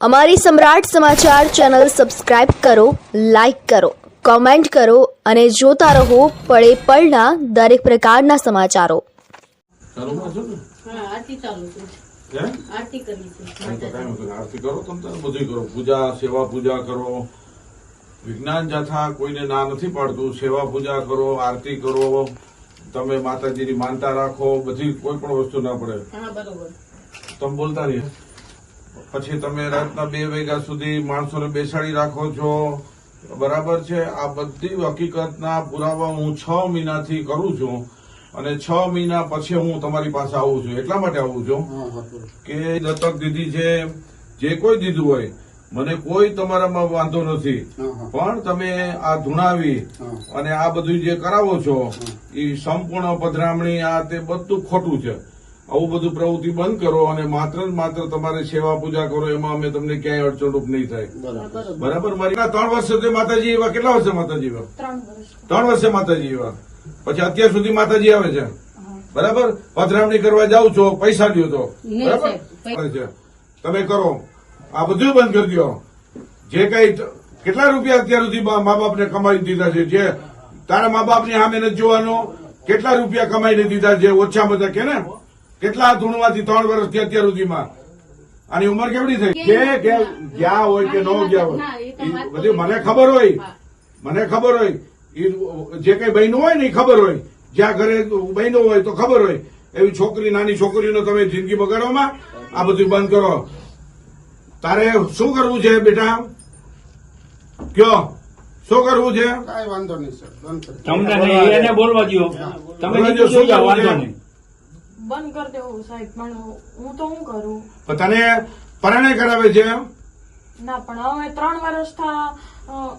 અમારી સમ્રાટ સમાચાર channel subscribe કરો લાઇક કરો કોમેન્ટ કરો અને જોતા રહો પળે પળના દરેક પ્રકારના સમાચારો. પૂજા સેવા પૂજા કરો. વિજ્ઞાન જથા કોઈને ના નથી પાડતું. સેવા પૂજા કરો આરતી કરો. તમે માતાજીની માનતા રાખો. બધી કોઈ પણ વસ્તુ ના પડે. તમે બોલતા રહી પછી તમે રાતના બે વાગ્યા સુધી માણસોને બેસાડી રાખો છો. બરાબર છે? આ બધી હકીકતના પુરાવા હું છ મહિનાથી કરું છું અને છ મહિના પછી હું તમારી પાસે આવું છું. એટલા માટે આવું છું કે દત્તક દીધી છે જે કોઈ દીધું હોય મને કોઈ તમારામાં વાંધો નથી. પણ તમે આ ધૂણાવી અને આ બધું જે કરાવો છો એ સંપૂર્ણ પધરામણી આ તે બધું ખોટું છે. આવું બધું પ્રવૃત્તિ બંધ કરો અને માત્ર ને માત્ર તમારે સેવા પૂજા કરો એમાં અમે તમને ક્યાંય અડચણરૂપ નહીં થાય. બરાબર. મારી ત્રણ વર્ષ સુધી માતાજી એવા કેટલા વર્ષે માતાજી એવા? ત્રણ વર્ષે. માતાજી એવા. પછી અત્યાર સુધી માતાજી આવે છે. બરાબર? પધરામણી કરવા જાઉં છો પૈસા લ્યો તો. બરાબર. તમે કરો. આ બધું બંધ કરી દો જે કઈ કેટલા રૂપિયા અત્યાર સુધી મા બાપને કમાઈ દીધા છે? જે તારા મા બાપની સામે નથી જોવાનો કેટલા રૂપિયા કમાઈને દીધા છે? ઓછા બધા કે ને? કેટલા ધૂણમાંથી ત્રણ વર્ષથી અત્યાર સુધીમાં? આની ઉંમર કેવડી થઈ? કે કે ગયા હોય કે ન ગયા હોય. બધી મને ખબર હોય. મને ખબર હોય. જે કઈ બહેનું હોય ને એ ખબર હોય. જ્યાં ઘરે બહેનો હોય તો ખબર હોય. એવી છોકરી નાની છોકરીનો તમે જિંદગી બગાડવામાં આ બધું બંધ કરો. તારે શું કરવું છે બેટા? કયો? શું કરવું છે? કઈ વાંધો નહીં સર. તમને એને બોલવા દો તમે? વાંધો નહીં. બંધ કરી દેવું સાહેબ પણ હું તો શું કરું? પણ તને પરણે કરાવે છે ના પણ હવે ત્રણ વર્ષ થા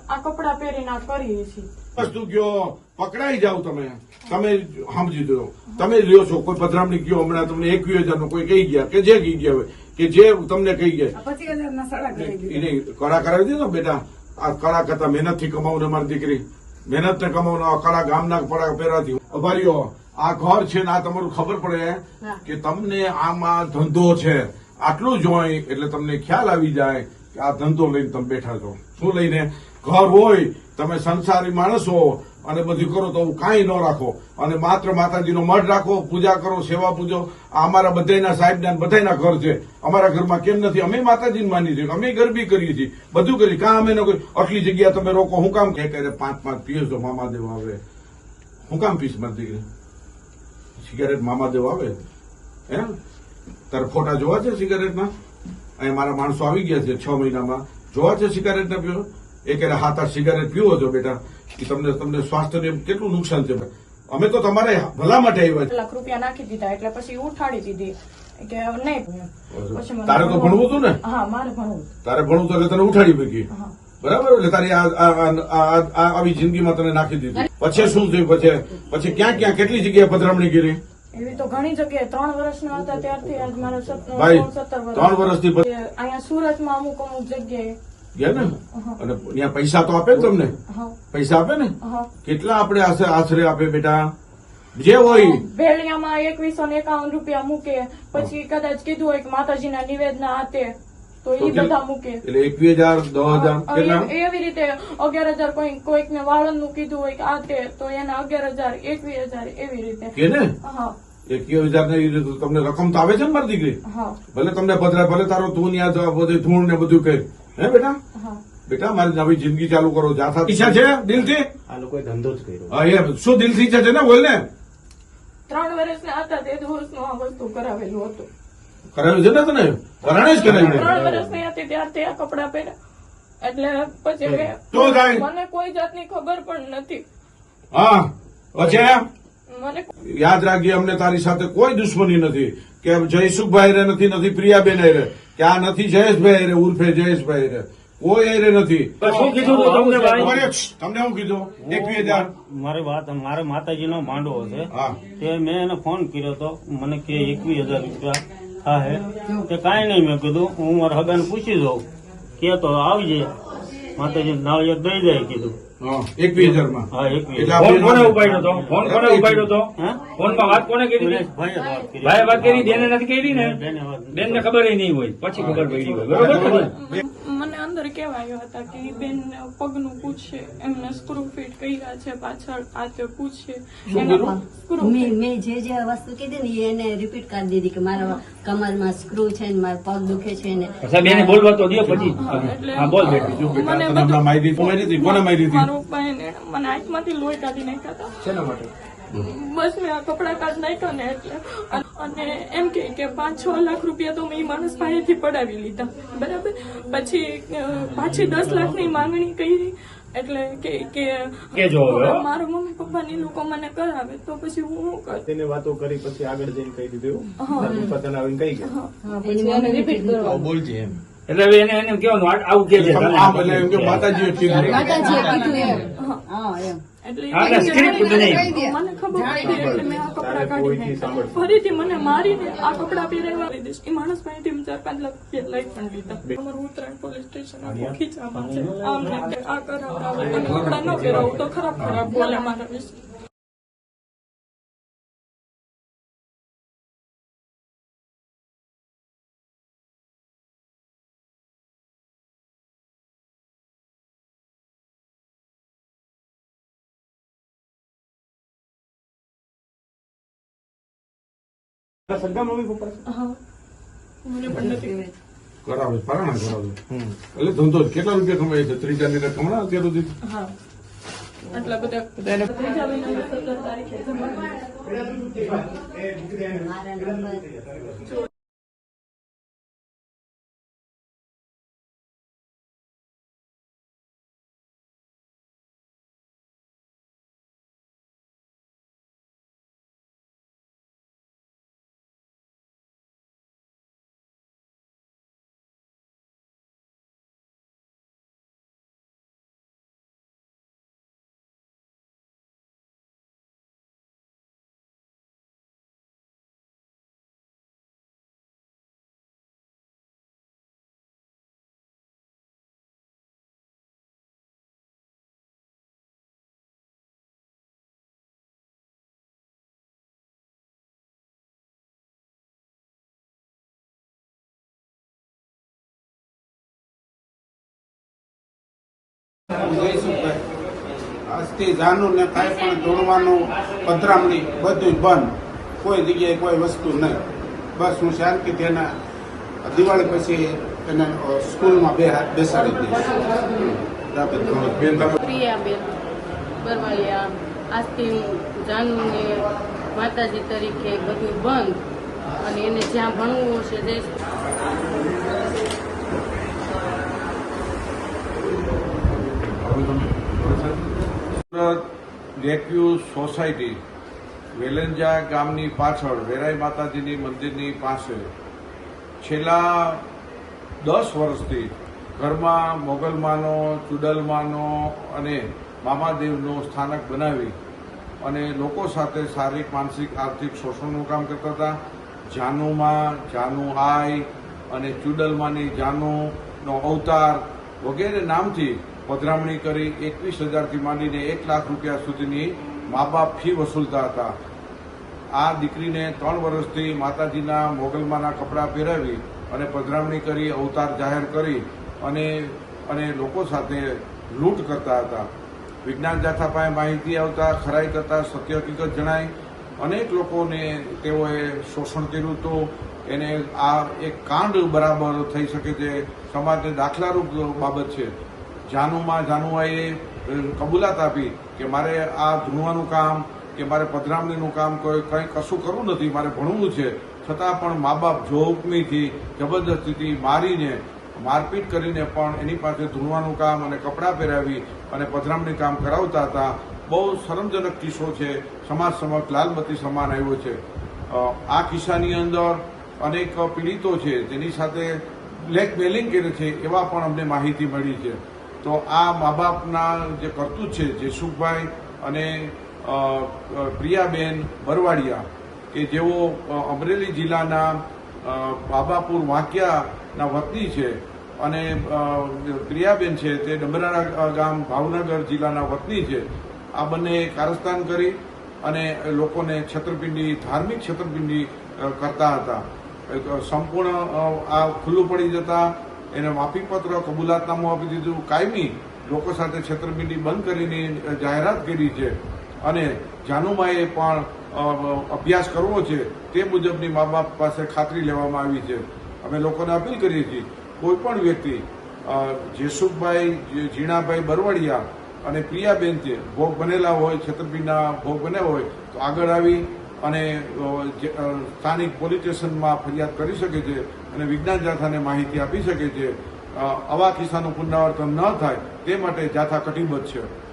આ કપડા પહેરીને આ કરીએ છીએ. વસ્તુ ગયો પકડાઈ જાવ તમે. તમે સમજી દો તમે લ્યો છો કોઈ પધરામણી ગયો હમણાં તમને એકવીસ હજારનું કોઈ કહી ગયા કે જે કહી ગયા હોય કે જે તમને કહી ગયા. એને કળા કરાવી દીધો બેટા? આ કળા કરતા મહેનતથી કમાવું મારી દીકરી. મહેનત ને કમાવું આ કળા ગામના પડા પહેરાતી. અભારીઓ આ ઘર છે ને આ તમારું ખબર પડે કે તમને આમાં ધંધો છે. આટલું જોઈ એટલે તમને ખ્યાલ આવી જાય કે આ ધંધો લઈને તમે બેઠા છો. શું લઈને? ઘર હોય તમે સંસારી માણસ હો અને બધું કરો તો કાંઈ ન રાખો. અને માત્ર માતાજીનો મઢ રાખો પૂજા કરો સેવા પૂજો. આ અમારા બધાના સાહેબના બધાના ઘર છે. અમારા ઘરમાં કેમ નથી? અમે માતાજીને માની છીએ અમે ગરબી કરીએ છીએ. બધું કરીએ. કાં અમે ન કોઈ આટલી જગ્યા તમે રોકો. હું કામ કે પાંચ પાંચ પીએસ મામા દેવા આવે. હું કામ પીસ મારી દીકરી સિગારેટ મામાદેવ આવે હે? તારે ફોટા જોવા છે સિગારેટના? અહીં મારા માણસો આવી ગયા છે છ મહિનામાં. જોવા છે સિગારેટ ના પીવો? એ કે હાથ આ સિગારેટ પીવો છો બેટા. એ તમને તમને સ્વાસ્થ્યને કેટલું નુકસાન છે અમે તો તમારે ભલા માટે આવ્યા લાખ રૂપિયા નાખી દીધા એટલે પછી ઉઠાડી દીધી. કે નહીં તારે તો ભણવું હતું ને? હા મારે ભણવું. તારે ભણવું તો એટલે તને ઉઠાડી મૂકી. હા. બરાબર? એટલે તારી આવી જિંદગીમાં તને નાખી દીધી. પછી શું થયું? પછી પછી ક્યાં ક્યાં કેટલી જગ્યાએ પધરામણી કરી? એવી તો ઘણી જગ્યાએ. ત્રણ વર્ષના હતા ત્યારથી આજ મારા ભાઈ, ત્રણ વર્ષથી અહીંયા સુરતમાં અમુક અમુક જગ્યાએ. ગયા ને? અને ત્યાં પૈસા તો આપે તમને? પૈસા આપે ને? કેટલા આપણે આશરે આપે બેટા? જે હોય. ભેળિયામાં એકવીસો ને એકાવન રૂપિયા મૂકે. પછી કદાચ કીધું હોય કે માતાજીના નિવેદના આતે તો એ બધા મૂકે. એટલે એકવીસ હજાર દસ હજાર હવે કેટલા? એ- એવી રીતે અગિયાર હજાર કોઈ કોઈકને વાળંદનું કીધું હોય કે આ તે તો એના અગિયાર હજાર એકવીસ હજાર એવી રીતે. ને? હા. એકવીસ હજાર ને તમને રકમ તો આવે છે ને મારી દીકરી? ભલે તમને પધરા ભલે તારો તું જો બધું ધૂળ ને બધું કહે હે બેટા? બેટા મારી નવી જિંદગી ચાલુ કરો. જાથા ઈચ્છા છે દિલથી? આ લોકો ધંધો જ કર્યો. હા શું દિલથી ઈચ્છા છે ને બોલ ને ત્રણ વર્ષના હતા તે દિવસનું આ વસ્તુ કરાવેલું હતું. કરાવ્યું છે ને તને? વરાણે જ કરાવ્યું ત્રણ વર્ષની હતી ત્યાં આ કપડા પહેર્યા. એટલે પછી તો થાય. મને કોઈ જાતની ખબર પણ નથી. હા પછી મને યાદ રાખજે અમને તારી સાથે કોઈ દુશ્મની નથી. કે જયસુખભાઈ રે નથી નથી પ્રિયાબેન રે કે આ નથી જયેશભાઈ રે ઉર્ફે જયેશભાઈ રે કોઈ એ રે નથી શું કીધું તમને ભાઈ? તમને શું કીધું? એકવીસ હજાર. મારી વાત મારે માતાજીનો માંડવો છે. હા. તે મેં એને ફોન કર્યો તો મને કે એકવીસ હજાર રૂપિયા. થાય તે કાંઈ નહીં મેં કીધું હું મારા હગાને પૂછી દઉં કે તો આવજે. માતાજી નાળિયેર દઈ જાય કીધું. હા એકવીસ હા ફોન કોને ઉપાડ્યો તો? ફોન કોને ઉપાડ્યો તો? હે? ફોનમાં વાત કોને કરી? હતી? વાત કરી. બેને નથી કરી ને. બેન ને ખબર નહીં હોય. પછી ખબર પડી હોય બરોબર. અંદર હતા કે બેન પગનું પૂછશે એમને સ્ક્રૂ ફિટ કર્યા છે પાછળ આ તે પૂછશે મેં મેં જે જે વસ્તુ કીધી ને એને રિપીટ કરી દીધી કે મારા કમરમાં સ્ક્રૂ છે ને મારા પગ દુખે છે ને સાહેબ બોલવા તો દો પછી. હા બોલ બેટી. જો બેટા, મને મારી દીધી. કોને મારી દીધી? મારી પપ્પાએ ને મને આંખમાંથી લોહી કાઢી નાખ્યા હતા. શેના માટે? બસ મેં આ કપડા કાઢ નાખ્યો ને એટલે. અને એમ કે કે પાંચ છ લાખ રૂપિયા તો મેં માણસ પાસેથી પડાવી લીધા. બરાબર? પછી પાછી દસ લાખની માંગણી કરી. એટલે કે. મારા મમ્મી પપ્પા ની લોકો મને કરાવે તો પછી હું શું કરું? તેને વાતો કરી પછી આગળ જઈને કહી દીધું. હા. એવું પપ્પા તને આવીને કહી ગયા. બોલજે એમ. એટલે હવે એને એને કેવાનું આવું કે છે કીધું. માતાજીએ કીધું એમ. હા એમ. ફરીથી મને મારીને આ કપડા પહેરાવવા દીધીશ એ માણસ પાસેથી ચાર પાંચ લાખ રૂપિયા લઈ પણ લીધા અમારું ઉત્તરાયણ પોલીસ સ્ટેશન આખું ખીચામાં છે. આમ આ કરાવડાવે. કપડા ન પહેરાવું તો ખરાબ ખરાબ બોલે મારા વિશે. કરાવે પરાણા કરાવે એટલે ધંધો જ. કેટલા રૂપિયા કમાય છે ત્રીસ ચાલીસ લાખ કમાણા અત્યાર સુધી આટલા બધા જયસુખભાઈ આજથી જાનું ને કાંઈ પણ દોડવાનું પધરામણી બધું બંધ. કોઈ જગ્યાએ કોઈ વસ્તુ નહીં. બસ હું શાંતિથી એના દિવાળી પછી એને સ્કૂલમાં બે હાથ બેસાડી દઈશ. પ્રિયાબેન બરવાળિયા આજથી જાનુને માતાજી તરીકે બધું બંધ. અને એને જ્યાં ભણવું હશે તે સુરત લેકવ્યુ સોસાયટી, વેલંજા ગામની પાછળ વેરાઈ માતાજીની મંદિરની પાસે છેલ્લા દસ વર્ષથી ઘરમાં મોગલમાનો, ચુડલમાનો અને મામાદેવનો સ્થાનક બનાવી અને લોકો સાથે શારીરિક, માનસિક, આર્થિક શોષણનું કામ કરતા હતા. જાનુમાં જાનુ આઈ અને ચુડલમાની જાનુનો અવતાર વગેરે નામથી પધરામણી કરી એકવીસ હજારથી માંડીને એક લાખ રૂપિયા સુધીની મા બાપ ફી વસૂલતા હતા. આ દીકરીને ત્રણ વર્ષથી માતાજીના મોગલમાના કપડાં પહેરાવી અને પધરામણી કરી, અવતાર જાહેર કરી અને અને લોકો સાથે લૂંટ કરતા હતા. વિજ્ઞાન જાથા પાસે માહિતી આવતા ખરાઈ કરતા સત્ય હકીકત જણાય અનેક લોકોને તેઓએ શોષણ કર્યું હતું એને આ એક કાંડ બરાબર થઈ શકે છે. સમાજને દાખલારૂપ બાબત છે. જાનુમાં જાનુઆએ કબૂલાત આપી કે મારે આ ધૂણવાનું કામ કે મારે પધરામણીનું કામ કોઈ કંઈ કશું કરવું નથી, મારે ભણવું છે. છતાં પણ મા બાપ જોહુકમીથી જબરદસ્તીથી મારીને, મારપીટ કરીને પણ એની પાસે ધૂણવાનું કામ અને કપડાં પહેરાવી અને પધરામણી કામ કરાવતા હતા, બહુ શરમજનક કિસ્સો છે. સમાજ સમક્ષ લાલબત્તી સમાન આવ્યો છે. આ કિસ્સાની અંદર અનેક પીડિતો છે, જેની સાથે બ્લેકમેલિંગ કરે છે, એવા પણ અમને માહિતી મળી છે. તો આ મા બાપના જે કરતૂત છે, જેસુખભાઈ અને પ્રિયાબેન બરવાડિયા, કે જેઓ અમરેલી જિલ્લાના બાબાપુર વાંકિયાના વતની છે અને પ્રિયાબેન છે તે ડમરાણા ગામ ભાવનગર જિલ્લાના વતની છે. આ બંને કારસ્તાન કરી અને લોકોને છત્રપિંડી, ધાર્મિક છત્રપિંડી કરતા હતા. સંપૂર્ણ આ ખુલ્લું પડી જતા એને માફીપત્ર, કબૂલાતનામું આપી દીધું. કાયમી લોકો સાથે છેતરપિંડી બંધ કરીને જાહેરાત કરી છે. અને જાનુમાએ પણ અભ્યાસ કરવો છે તે મુજબની મા બાપ પાસે ખાતરી લેવામાં આવી છે. અમે લોકોને અપીલ કરીએ છીએ, કોઈ પણ વ્યક્તિ જેસુખભાઈ ઝીણાભાઈ બરવડિયા અને પ્રિયાબેન છે ભોગ બનેલા હોય, છેતરપિંડીના ભોગ બન્યા હોય, તો આગળ આવી અને સ્થાનિક પોલીસ સ્ટેશનમાં ફરિયાદ કરી શકે છે અને વિજ્ઞાન જાથાને માહિતી આપી શકે છે. આવા કિસ્સાનું પુનરાવર્તન ન થાય તે માટે જાથા કટિબદ્ધ છે.